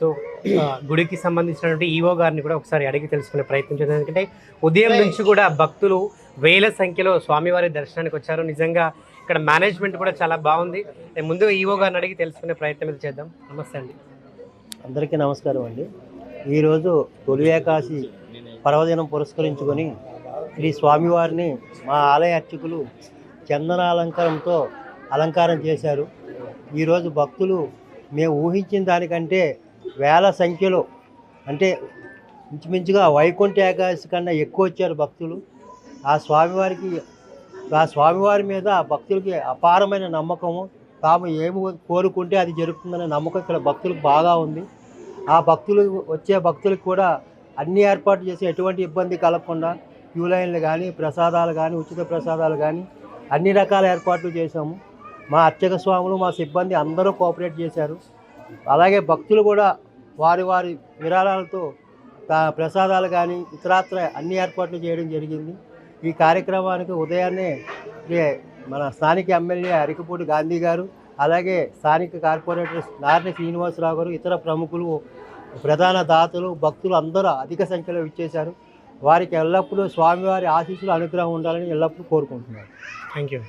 So గుడికి సంబంధించినటువంటి EO గారిని కూడా ఒకసారి అడిగి తెలుసుకునే ప్రయత్నం చేద్దాం. ఎందుకంటే ఉదయం నుంచి కూడా భక్తులు వేల సంఖ్యలో స్వామివారి దర్శనానికి వచ్చారు. నిజంగా ఇక్కడ మేనేజ్మెంట్ కూడా చాలా బాగుంది. నేను ముందు ఈవో గారిని అడిగి తెలుసుకునే ప్రయత్నం చేద్దాం. నమస్తే అండి. అందరికీ నమస్కారం అండి. ఈరోజు తొలి ఏకాశి పర్వదినం పురస్కరించుకొని శ్రీ స్వామివారిని మా ఆలయ అర్చకులు చందన అలంకారంతో అలంకారం చేశారు. ఈరోజు భక్తులు మేము ఊహించిన దానికంటే వేల సంఖ్యలో అంటే ఇంచుమించుగా వైకుంఠ ఏకాదశి కన్నా ఎక్కువ వచ్చారు భక్తులు. ఆ స్వామివారికి ఆ స్వామివారి మీద భక్తులకి అపారమైన నమ్మకము. తాము ఏమి కోరుకుంటే అది జరుగుతుందనే నమ్మకం ఇక్కడ భక్తులకు బాగా ఉంది. ఆ భక్తులు వచ్చే భక్తులకు కూడా అన్ని ఏర్పాట్లు చేసి ఎటువంటి ఇబ్బంది కలగకుండా క్యూ లైన్లు కానీ ప్రసాదాలు కానీ ఉచిత ప్రసాదాలు కానీ అన్ని రకాల ఏర్పాట్లు చేశాము. మా అర్చక స్వాములు మా సిబ్బంది అందరూ కోఆపరేట్ చేశారు. అలాగే భక్తులు కూడా వారి వారి విరాళాలతో ప్రసాదాలు కానీ ఇతరాత్ర అన్ని ఏర్పాట్లు చేయడం జరిగింది. ఈ కార్యక్రమానికి ఉదయాన్నే మన స్థానిక ఎమ్మెల్యే అరికపూడి గాంధీ గారు అలాగే స్థానిక కార్పొరేటర్ నారిని శ్రీనివాసరావు గారు ఇతర ప్రముఖులు ప్రధాన దాతలు భక్తులు అందరూ అధిక సంఖ్యలో ఇచ్చేశారు వారికి ఎల్లప్పుడూ స్వామివారి ఆశీస్సులు అనుగ్రహం ఉండాలని ఎల్లప్పుడూ కోరుకుంటున్నారు థ్యాంక్ యూ